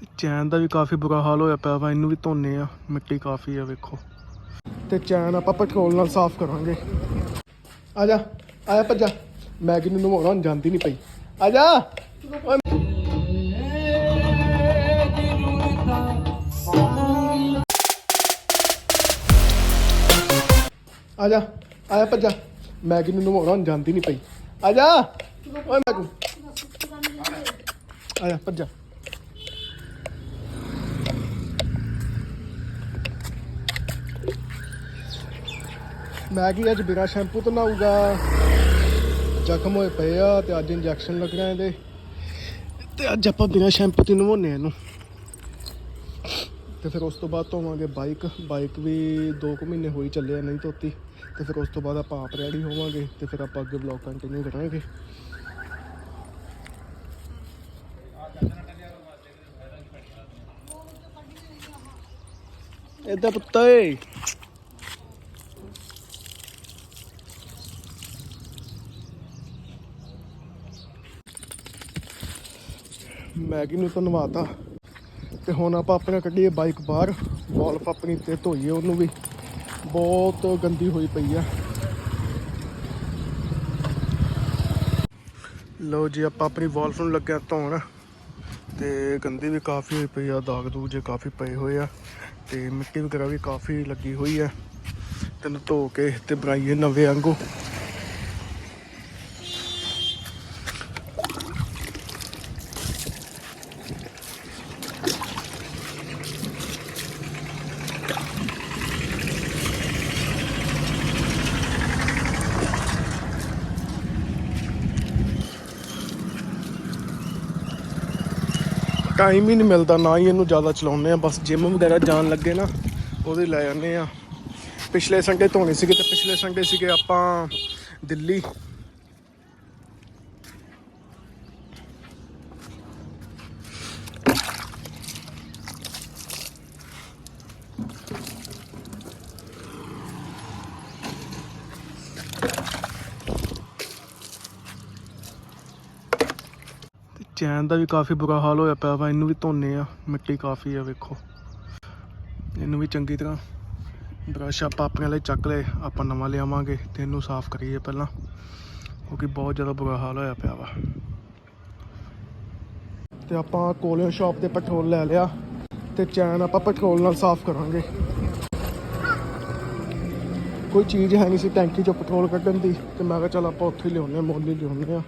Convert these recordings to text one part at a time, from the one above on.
ਤੇ ਚੈਨ ਦਾ ਵੀ ਕਾਫੀ ਬੁਰਾ ਹਾਲ ਹੋਇਆ ਪਿਆ ਵਾ, ਇਹਨੂੰ ਵੀ ਧੋਨੇ ਆ, ਮਿੱਟੀ ਕਾਫੀ ਆ ਵੇਖੋ। ਤੇ ਚੈਨ ਆਪਾਂ ਪੈਟਰੋਲ ਨਾਲ ਸਾਫ਼ ਕਰਾਂਗੇ। ਆ ਜਾ ਆਇਆ ਭੱਜਾ। ਮੈਗੀ ਨੂੰ ਨਵਾਉਣਾ, ਹੁਣ ਜਾਂਦੀ ਨਹੀਂ ਪਈ। ਆ ਜਾ। ਓਏ ਆ ਜਾ ਆਇਆ ਭੱਜਾ। ਮੈਗੀ ਨੂੰ ਨਵਾਉਣਾ, ਹੁਣ ਜਾਂਦੀ ਨਹੀਂ ਪਈ। ਆ ਜਾ। ਓਏ ਮੈਗੂ। ਆ ਜਾ, ਭੱਜਾ। ਮੈਂ ਮੈਗੀ ਅੱਜ ਬਿਨਾਂ ਸ਼ੈਂਪੂ ਤੋਂ ਨਹਾਊਗਾ ਜ਼ਖਮ ਹੋਏ ਪਏ ਆ ਤੇ ਅੱਜ ਇੰਜੈਕਸ਼ਨ ਲੱਗਣਾ ਇਹਦੇ। ਤੇ ਅੱਜ ਆਪਾਂ ਬਿਨਾਂ ਸ਼ੈਂਪੂ ਤੋਂ ਨਵਾਉਣੇ ਇਹਨੂੰ। ਤੇ ਫਿਰ ਉਸ ਤੋਂ ਬਾਅਦ ਧੋਵਾਂਗੇ ਬਾਈਕ। ਬਾਈਕ ਵੀ 2 ਕੁ ਮਹੀਨੇ ਹੋਈ ਚੱਲਿਆ ਨਹੀਂ ਧੋਤੀ। ਤੇ ਫਿਰ ਉਸ ਤੋਂ ਬਾਅਦ ਆਪਾਂ ਆਪ ਰੈਡੀ ਹੋਵਾਂਗੇ ਤੇ ਫਿਰ ਆਪਾਂ ਅੱਗੇ ਵਲੌਗ ਕੰਟੀਨਿਊ ਕਰਾਂਗੇ। ਇੱਦਾਂ ਪੁੱਤ ਏ ਮੈਗੀ ਨੂੰ ਧੰਨਵਾਦ ਨਵਾਤਾ ਤੇ ਹੁਣ ਆਪਾਂ ਆਪਣਾ ਕੱਢੀਏ ਬਾਈਕ ਬਾਹਰ। ਵਾਲਫ ਆਪਣੀ ਤੇ ਧੋਈਏ ਉਹਨੂੰ ਵੀ। ਬਹੁਤ ਗੰਦੀ ਹੋਈ ਪਈ ਆ। ਲਓ ਜੀ, ਆਪਾਂ ਆਪਣੀ ਵਾਲਫ ਨੂੰ ਲੱਗਿਆ ਧੋਣ। ਤੇ ਗੰਦੀ ਵੀ ਕਾਫੀ ਹੋਈ ਪਈ ਆ, ਦਾਗ ਦੂਗ ਜੇ ਕਾਫੀ ਪਏ ਹੋਏ ਆ। ਤੇ ਮਿੱਟੀ ਵਗੈਰਾ ਵੀ ਕਾਫੀ ਲੱਗੀ ਹੋਈ ਆ। ਤੈਨੂੰ ਧੋ ਕੇ ਤੇ ਬਣਾਈਏ ਨਵੇਂ ਵਾਂਗੂ। ਟਾਈਮ ਹੀ ਨਹੀਂ ਮਿਲਦਾ, ਨਾ ਹੀ ਇਹਨੂੰ ਜ਼ਿਆਦਾ ਚਲਾਉਂਦੇ ਆ ਬਸ ਜਿਮ ਵਗੈਰਾ ਜਾਣ ਲੱਗੇ ਨਾ, ਉਹਦੇ ਲੈ ਜਾਂਦੇ ਆ ਪਿਛਲੇ ਸੰਡੇ ਧੋਣੇ ਸੀਗੇ ਤੇ ਪਿਛਲੇ ਸੰਡੇ ਸੀਗੇ ਆਪਾਂ ਦਿੱਲੀ। ਤੇ ਚੈਨ ਦਾ ਵੀ ਕਾਫੀ ਬੁਰਾ ਹਾਲ ਹੋਇਆ ਪਿਆ ਵਾ, ਇਹਨੂੰ ਵੀ ਧੋਨੇ ਆ, ਮਿੱਟੀ ਕਾਫੀ ਆ ਵੇਖੋ। ਇਹਨੂੰ ਵੀ ਚੰਗੀ ਤਰ੍ਹਾਂ ਬ੍ਰਸ਼ ਆਪਾਂ ਆਪਣੇ ਲਈ ਚੱਕ ਲਏ, ਆਪਾਂ ਨਵਾਂ ਲਿਆਵਾਂਗੇ ਤੇ ਇਹਨੂੰ ਸਾਫ਼ ਕਰੀਏ ਪਹਿਲਾਂ, ਕਿਉਂਕਿ ਬਹੁਤ ਜ਼ਿਆਦਾ ਬੁਰਾ ਹਾਲ ਹੋਇਆ ਪਿਆ ਵਾ। ਤੇ ਆਪਾਂ ਕੋਲੀਅਰ ਸ਼ਾਪ ਤੇ ਪੈਟਰੋਲ ਲੈ ਲਿਆ ਤੇ ਚੈਨ ਆਪਾਂ ਪੈਟਰੋਲ ਨਾਲ ਸਾਫ਼ ਕਰਾਂਗੇ। ਕੋਈ ਚੀਜ਼ ਹੈ ਨਹੀਂ ਸੀ ਟੈਂਕੀ ਚੋਂ ਪੈਟਰੋਲ ਕੱਢਣ ਦੀ ਤੇ ਮੈਂ ਕਿਹਾ ਚੱਲ ਆਪਾਂ ਉੱਥੇ ਹਾਂ ਮੋਲੀ ਲਿਆਉਂਦੇ ਆ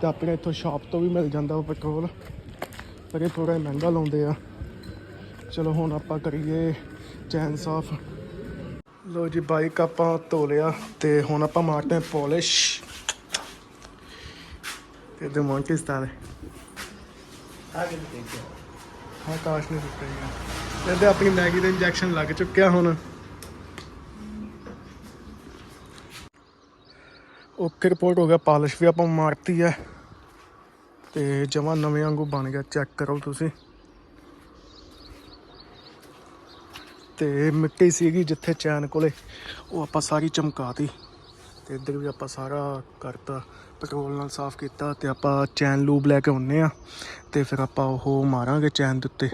ਤੇ ਆਪਣੇ ਇੱਥੋਂ ਸ਼ਾਪ ਤੋਂ ਵੀ ਮਿਲ ਜਾਂਦਾ ਉਹ ਪੈਟਰੋਲ। ਪਰ ਇਹ ਥੋੜਾ ਮਹਿੰਗਾ ਲਾਉਂਦੇ ਆ। ਚਲੋ ਹੁਣ ਆਪਾਂ ਕਰੀਏ ਚੈਨ ਸਾਫ਼। ਲੋ ਜੀ ਬਾਈਕ ਆਪਾਂ ਧੋ ਲਿਆ ਤੇ ਹੁਣ ਆਪਾਂ ਮਾਰਦੇ ਪੋਲਿਸ਼ ਤੇ ਦੇ ਮੌਂਟੀ ਸਟਾਰ ਹਾਂ। ਕਾਸ਼ ਨੇ ਜੀ ਇਹਦੇ ਆਪਣੀ ਮੈਗੀ ਦਾ ਇੰਜੈਕਸ਼ਨ ਲੱਗ ਚੁੱਕਿਆ ਹੁਣ। ਓਕੇ ਰਿਪੋਰਟ ਹੋ ਗਿਆ, ਪਾਲਿਸ਼ ਵੀ ਆਪਾਂ ਮਾਰਤੀ ਹੈ। ਤੇ ਜਮਾ ਨਵੇਂ ਵਾਂਗੂ ਬਣ ਗਿਆ ਚੈੱਕ ਕਰੋ ਤੁਸੀਂ। ਤੇ ਮਿੱਟੀ ਸੀਗੀ ਜਿੱਥੇ ਚੈਨ ਕੋਲੇ, ਉਹ ਆਪਾਂ ਸਾਰੀ ਚਮਕਾਤੀ। ਤੇ ਇੱਧਰ ਵੀ ਆਪਾਂ ਸਾਰਾ ਕਰਤਾ, ਪੈਟਰੋਲ ਨਾਲ ਸਾਫ਼ ਕੀਤਾ ਤੇ ਆਪਾਂ ਚੈਨ ਲੂਬ ਲੈ ਕੇ ਆਉਨੇ ਆ ਤੇ ਫਿਰ ਆਪਾਂ ਉਹ ਮਾਰਾਂਗੇ ਚੈਨ ਦੇ ਉੱਤੇ।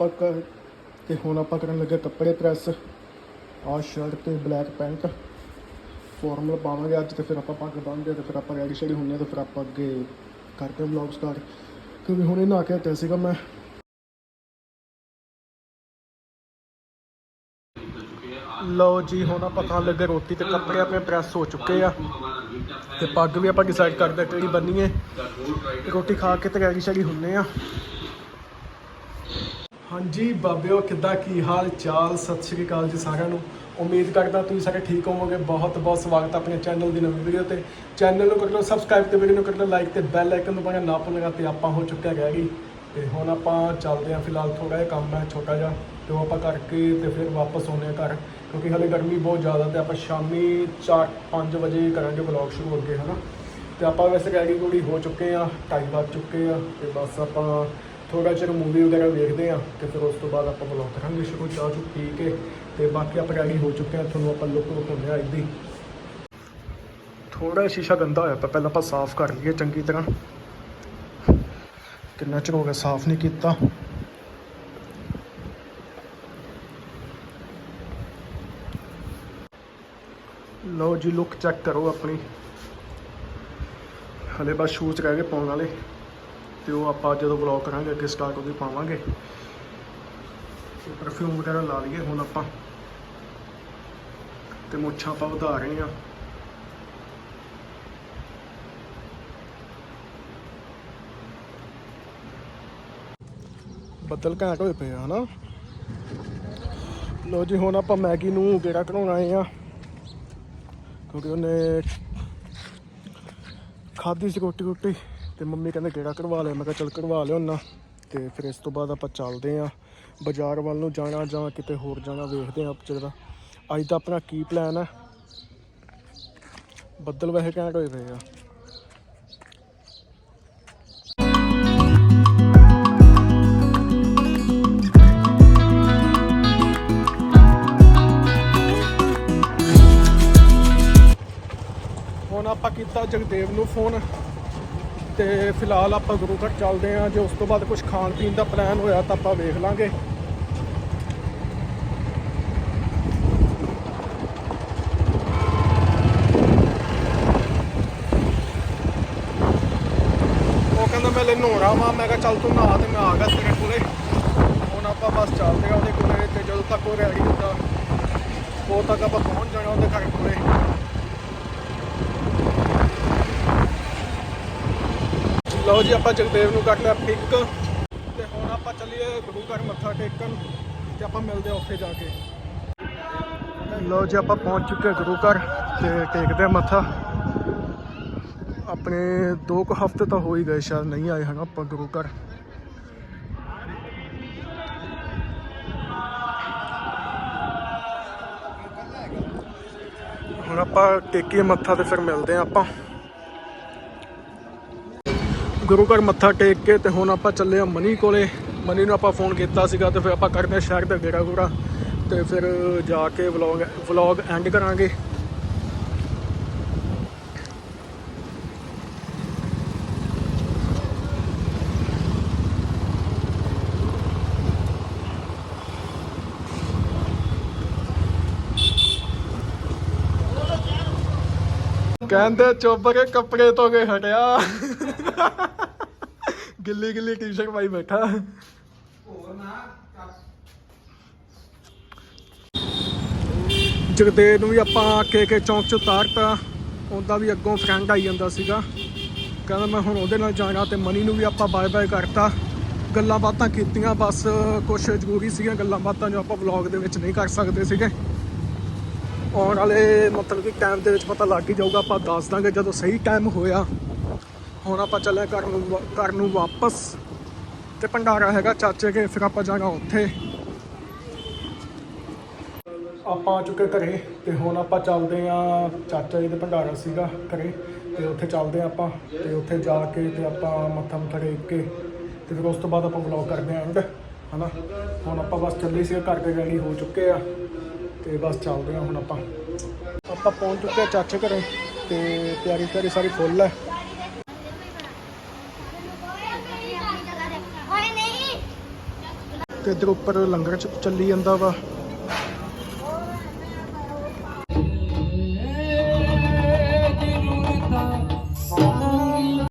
ਆਪਾਂ ਕਰ ਤੇ ਹੁਣ ਆਪਾਂ ਕਰਨ ਲੱਗੇ ਕੱਪੜੇ ਪ੍ਰੈਸ ਆ ਸ਼ਰਟ ਤੇ ਬਲੈਕ ਪੈਂਟ ਫਾਰਮਲ ਪਾਵਾਂਗੇ ਅੱਜ ਤੇ ਫਿਰ ਆਪਾਂ ਪੱਗ ਬੰਨ੍ਹਦੇ ਤੇ ਫਿਰ ਆਪਾਂ ਰੈਡੀ ਸ਼ੈਡੀ ਹੁੰਨੇ ਆ ਤੇ ਫਿਰ ਆਪਾਂ ਅੱਗੇ ਕਰਦੇ ਵਲੌਗ ਸਟਾਰਟ ਕਿਉਂਕਿ ਹੁਣੇ ਨਹਾ ਕੇ ਹਟਿਆ ਸੀਗਾ ਮੈਂ। ਲਓ ਜੀ, ਹੁਣ ਆਪਾਂ ਖਾਣ ਲੱਗੇ ਰੋਟੀ ਤੇ ਕੱਪੜੇ ਆਪਣੇ ਪ੍ਰੈਸ ਹੋ ਚੁੱਕੇ ਆ। ਤੇ ਪੱਗ ਵੀ ਆਪਾਂ ਡਿਸਾਈਡ ਕਰਦੇ ਕਿਹੜੀ ਬੰਨੀਏ। ਰੋਟੀ ਖਾ ਕੇ ਤੇ ਰੈਡੀ ਸ਼ੈਡੀ ਹੁੰਨੇ ਆ। ਹਾਂਜੀ, ਬਾਬਿਓ, ਕਿੱਦਾਂ, ਕੀ ਹਾਲ ਚਾਲ? ਸਤਿ ਸ਼੍ਰੀ ਅਕਾਲ ਜੀ ਸਾਰਿਆਂ ਨੂੰ। ਉਮੀਦ ਕਰਦਾ ਤੁਸੀਂ ਸਾਰੇ ਠੀਕ ਹੋਵੋਗੇ। ਬਹੁਤ ਬਹੁਤ ਸਵਾਗਤ ਆਪਣੇ ਚੈਨਲ ਦੀ ਨਵੀਂ ਵੀਡੀਓ ਤੇ। ਚੈਨਲ ਨੂੰ ਕਰ ਲਓ ਸਬਸਕ੍ਰਾਈਬ ਤੇ ਵੀਡੀਓ ਨੂੰ ਕਰ ਲਓ ਲਾਈਕ ਤੇ ਬੈਲ ਆਈਕਨ ਨੂੰ ਪਾਣਾ ਨਾ ਭੁੱਲਣਾ ਤੇ ਆਪਾਂ ਹੋ ਚੁੱਕਿਆ ਗਿਆ ਗਈ ਤੇ ਹੁਣ ਆਪਾਂ ਚੱਲਦੇ ਹਾਂ ਫਿਲਹਾਲ ਥੋੜਾ ਜਿਹਾ ਕੰਮ ਹੈ, ਛੋਟਾ ਜਿਹਾ। ਤੇ ਉਹ ਆਪਾਂ ਕਰਕੇ ਤੇ ਫਿਰ ਵਾਪਸ ਆਉਂਦੇ ਹਾਂ ਘਰ। ਕਿਉਂਕਿ ਹਲੇ ਗਰਮੀ ਬਹੁਤ ਜ਼ਿਆਦਾ ਤੇ ਆਪਾਂ ਸ਼ਾਮੀ 4-5 ਵਜੇ ਕਰਾਂਗੇ ਵਲੌਗ ਸ਼ੁਰੂ ਅੱਗੇ, ਹਨਾ। ਤੇ ਆਪਾਂ ਵੈਸੇ ਰੈਡੀ ਰੂਡੀ ਹੋ ਚੁੱਕੇ ਆ ਟਾਈਮ ਵੱਜ ਚੁੱਕੇ ਆ। ਤੇ ਬਸ ਆਪਾਂ ਥੋੜਾ ਚਿਰ ਮੂਵੀ ਵਗੈਰਾ ਵੇਖਦੇ ਆ ਤੇ ਫਿਰ ਉਸ ਤੋਂ ਬਾਅਦ ਆਪਾਂ ਵਲੌਗ ਕਰਾਂਗੇ ਸ਼ੁਰੂ ਚਾਹ ਚੁੱਕ ਪੀ ਕੇ ਤੇ ਬਾਕੀ ਆਪਾਂ ਰੈਡੀ ਹੋ ਚੁੱਕੇ ਆ ਤੁਹਾਨੂੰ ਆਪਾਂ ਲੁੱਕ ਵਿਖਾਉਂਦੇ ਆ ਇੱਦੀ ਥੋੜਾ ਸ਼ੀਸ਼ਾ ਗੰਦਾ ਹੋਇਆ ਪਿਆ, ਪਹਿਲਾਂ ਆਪਾਂ ਸਾਫ਼ ਕਰ ਲਈਏ ਚੰਗੀ ਤਰ੍ਹਾਂ। ਕਿੰਨਾ ਚਿਰ ਹੋ ਗਿਆ ਸਾਫ਼ ਨਹੀਂ ਕੀਤਾ। ਲਓ ਜੀ ਲੁੱਕ ਚੈੱਕ ਕਰੋ ਆਪਣੀ। ਹਲੇ ਬਸ ਸ਼ੂਜ਼ ਰਹਿ ਗਏ ਪਾਉਣ ਵਾਲੇ। ਤੇ ਉਹ ਆਪਾਂ ਜਦੋਂ ਵਲੌਗ ਕਰਾਂਗੇ, ਅੱਗੇ ਸਟਾਕ ਉਹਦੇ ਪਾਵਾਂਗੇ। ਪਰਫਿਊਮ ਵਗੈਰਾ ਲਾ ਲਈਏ ਹੁਣ ਆਪਾਂ। ਤੇ ਮੁੱਛਾਂ ਆਪਾਂ ਵਧਾ ਰਹੇ ਹਾਂ ਬੱਦਲ ਘੈਂਟ ਹੋਏ ਪਏ ਆ, ਹਨਾ? ਲੋ ਜੀ, ਹੁਣ ਆਪਾਂ ਮੈਗੀ ਨੂੰ ਗੇੜਾ ਕਢਾਉਣ ਆਏ ਆ। ਕਿਉਂਕਿ ਉਹਨੇ ਖਾਧੀ ਸੀ ਰੋਟੀ ਰੋਟੀ ਤੇ ਮੰਮੀ ਕਹਿੰਦੇ ਕਿਹੜਾ ਕਢਵਾ ਲਿਆ। ਮੈਂ ਕਿਹਾ ਚੱਲ ਕਢਵਾ ਲਿਆ ਉਹਨਾਂ ਤੇ ਫਿਰ ਇਸ ਤੋਂ ਬਾਅਦ ਆਪਾਂ ਚੱਲਦੇ ਆ। ਬਾਜ਼ਾਰ ਵੱਲ ਨੂੰ ਜਾਣਾ ਜਾਂ ਕਿਤੇ ਹੋਰ ਜਾਣਾ ਵੇਖਦੇ ਆ ਜਿਹੜਾ ਅੱਜ ਦਾ ਆਪਣਾ ਕੀ ਪਲਾਨ ਹੈ ਬੱਦਲ ਵੈਸੇ ਘੈਂਟ ਹੋਏ ਪਏ ਆ। ਹੁਣ ਆਪਾਂ ਕੀਤਾ ਜਗਦੇਵ ਨੂੰ ਫੋਨ ਤੇ ਫਿਲਹਾਲ ਆਪਾਂ ਗੁਰੂ ਘਰ ਚੱਲਦੇ ਆਂ ਜੇ ਉਸ ਤੋਂ ਬਾਅਦ ਕੁਝ ਖਾਣ ਪੀਣ ਦਾ ਪਲਾਨ ਹੋਇਆ ਤਾਂ ਆਪਾਂ ਵੇਖ ਲਾਂਗੇ। ਉਹ ਕਹਿੰਦਾ ਮੈਂ ਲੈ ਨਹਾਉਣਾ ਵਾ। ਮੈਂ ਕਿਹਾ ਚੱਲ ਤੂੰ ਨਹਾ ਤੇ ਮੈਂ ਆ ਗਿਆ ਤੇਰੇ ਕੋਲੇ। ਹੁਣ ਆਪਾਂ ਬਸ ਚੱਲਦੇ ਆ ਉਹਦੇ ਕੋਲੇ ਤੇ ਜਦੋਂ ਤੱਕ ਉਹ ਰੈਡੀ ਹੁੰਦਾ ਉਦੋਂ ਤੱਕ ਆਪਾਂ ਪਹੁੰਚ ਜਾਣਾ ਉਹਦੇ ਘਰ ਕੋਲੇ। ਲਓ ਜੀ, ਆਪਾਂ ਜਗਦੇਵ ਨੂੰ ਕੱਟ ਲਿਆ ਪਿਕ ਤੇ ਹੁਣ ਆਪਾਂ ਚੱਲੀਏ ਗੁਰੂ ਘਰ ਮੱਥਾ ਟੇਕਣ ਤੇ ਆਪਾਂ ਮਿਲਦੇ ਆ ਉੱਥੇ ਜਾ ਕੇ। ਲਓ ਜੀ, ਆਪਾਂ ਪਹੁੰਚ ਚੁੱਕੇ ਗੁਰੂ ਘਰ ਤੇ ਟੇਕਦੇ ਆ ਮੱਥਾ। ਆਪਣੇ 2 ਕੁ ਹਫ਼ਤੇ ਤਾਂ ਹੋ ਹੀ ਗਏ, ਸ਼ਾਇਦ ਨਹੀਂ ਆਏ ਹਨ ਆਪਾਂ ਗੁਰੂ ਘਰ। ਹੁਣ ਆਪਾਂ ਟੇਕੀਏ ਮੱਥਾ ਤੇ ਫਿਰ ਮਿਲਦੇ ਆ ਆਪਾਂ। ਗੁਰੂ ਘਰ ਮੱਥਾ ਟੇਕ ਕੇ ਤੇ ਹੁਣ ਆਪਾਂ ਚੱਲੇ ਆ ਮਨੀ ਕੋਲੇ। ਮਨੀ ਨੂੰ ਆਪਾਂ ਫੋਨ ਕੀਤਾ ਸੀਗਾ ਤੇ ਫਿਰ ਆਪਾਂ ਕਰਦੇ ਹਾਂ ਸ਼ਹਿਰ ਦਾ ਗੇੜਾ ਗੂੜਾ ਤੇ ਫਿਰ ਜਾ ਕੇ ਵਲੌਗ ਵਲੌਗ ਐਂਡ ਕਰਾਂਗੇ। ਕਹਿੰਦੇ ਚੁੱਪ ਕੇ ਕੱਪੜੇ ਤੋਂ ਕੇ ਹਟਿਆ। ਗਿੱਲੀ ਗਿੱਲੀ ਟੀ-ਸ਼ਰਟ ਪਾਈ ਬੈਠਾ। ਜਗਦੇਵ ਨੂੰ ਵੀ ਆਪਾਂ ਕੇ ਕੇ ਚੌਂਕ ਚ ਉਤਾਰਤਾ। ਉਹਦਾ ਵੀ ਅੱਗੋਂ ਫਰੈਂਡ ਆਈ ਜਾਂਦਾ ਸੀਗਾ। ਕਹਿੰਦਾ ਮੈਂ ਹੁਣ ਉਹਦੇ ਨਾਲ ਜਾਣਾ ਤੇ ਮਨੀ ਨੂੰ ਵੀ ਆਪਾਂ ਬਾਏ ਬਾਏ ਕਰਤਾ। ਗੱਲਾਂ ਬਾਤਾਂ ਕੀਤੀਆਂ, ਬਸ ਕੁਝ ਜ਼ਰੂਰੀ ਸੀਗੀਆਂ ਗੱਲਾਂ ਬਾਤਾਂ ਜੋ ਆਪਾਂ ਵਲੌਗ ਦੇ ਵਿੱਚ ਨਹੀਂ ਕਰ ਸਕਦੇ ਸੀਗੇ। ਆਉਣ ਵਾਲੇ ਮਤਲਬ ਕਿ ਟਾਈਮ ਦੇ ਵਿੱਚ ਪਤਾ ਲੱਗ ਹੀ ਜਾਊਗਾ, ਆਪਾਂ ਦੱਸ ਦਾਂਗੇ ਜਦੋਂ ਸਹੀ ਟਾਈਮ ਹੋਇਆ। ਹੁਣ ਆਪਾਂ ਚੱਲੇ ਘਰ ਨੂੰ ਵਾ- ਘਰ ਨੂੰ ਵਾਪਸ ਤੇ ਭੰਡਾਰਾ ਹੈਗਾ ਚਾਚੇ ਕੇ, ਫਿਰ ਆਪਾਂ ਜਾਣਾ ਉੱਥੇ। ਆਪਾਂ ਆ ਚੁੱਕੇ ਘਰੇ ਤੇ ਹੁਣ ਆਪਾਂ ਚੱਲਦੇ ਆ ਚਾਚਾ ਜੀ ਦੇ ਭੰਡਾਰਾ ਸੀਗਾ ਘਰੇ ਤੇ ਉੱਥੇ ਚੱਲਦੇ ਆ ਆਪਾਂ ਤੇ ਉੱਥੇ ਜਾ ਕੇ ਤੇ ਆਪਾਂ ਮੱਥਾ ਮੁੱਥਾ ਟੇਕ ਕੇ ਤੇ ਫਿਰ ਉਸ ਤੋਂ ਬਾਅਦ ਆਪਾਂ ਵਲੌਗ ਕਰਦੇ ਆਂ ਐਂਡ ਹਨਾ? ਹੁਣ ਆਪਾਂ ਬਸ ਚੱਲੇ ਸੀ, ਘਰ ਦੇ ਰੈਡੀ ਹੋ ਚੁੱਕੇ ਆ। ਤੇ ਬਸ ਚੱਲਦੇ ਆ ਹੁਣ ਆਪਾਂ। ਆਪਾਂ ਪਹੁੰਚ ਚੁੱਕੇ ਆ ਚਾਚੇ ਘਰੇ ਤੇ ਤਿਆਰੀ ਤਿਆਰੀ ਸਾਰੀ ਫੁੱਲ ਹੈ। ਤੇ ਇੱਧਰ ਉੱਪਰ ਲੰਗਰ ਚ ਚੱਲੀ ਜਾਂਦਾ ਵਾ।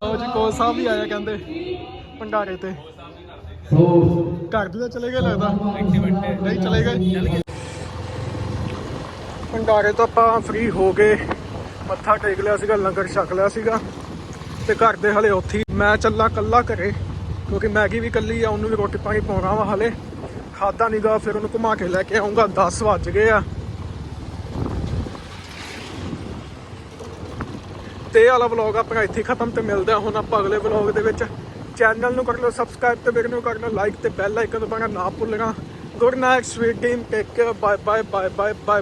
ਲਓ ਜੀ ਕੋਚ ਸਾਹਿਬ ਵੀ ਆਇਆ ਕਹਿੰਦੇ ਭੰਡਾਰੇ ਤੇ। ਘਰ ਦੇ ਤਾਂ ਚਲੇ ਗਏ ਲੱਗਦਾ। ਨਹੀਂ ਚਲੇ ਗਏ। ਭੰਡਾਰੇ ਤੋਂ ਆਪਾਂ ਫ੍ਰੀ ਹੋ ਗਏ। ਮੱਥਾ ਟੇਕ ਲਿਆ ਸੀਗਾ, ਲੰਗਰ ਛਕ ਲਿਆ ਸੀਗਾ। ਤੇ ਘਰ ਦੇ ਹਲੇ ਉੱਥੇ ਮੈਂ ਚੱਲਾਂ ਕੱਲਾ ਘਰੇ, ਕਿਉਂਕਿ ਮੈਗੀ ਵੀ ਕੱਲੀ ਆ, ਉਹਨੂੰ ਵੀ ਰੋਟੀ ਪਾਣੀ ਪਾਉਣਾ ਵਾ ਹਲੇ। ਖਾਦਾ ਨਹੀਂਗਾ ਫਿਰ ਉਹਨੂੰ ਘੁਮਾ ਕੇ ਲੈ ਕੇ ਆਉਂਗਾ 10 ਵਜ ਗਏ ਆ। ਤੇ ਵਾਲਾ ਵਲੌਗ ਆਪਾਂ ਇੱਥੇ ਖਤਮ ਤੇ ਹਾਂ। ਹੁਣ ਆਪਾਂ ਅਗਲੇ ਵਲੌਗ ਦੇ ਵਿੱਚ ਚੈਨਲ ਨੂੰ ਕਰ ਲਓ ਸਬਸਕ੍ਰਾਈਬ ਤੇ ਵੀਡੀਓ ਨੂੰ ਕਰ ਲਓ ਲਾਈਕ ਤੇ ਬੈਲ ਆਈਕਨ ਦਬਾਉਣਾ ਨਾ ਭੁੱਲਣਾ। Good night sweet dream take care bye bye bye bye bye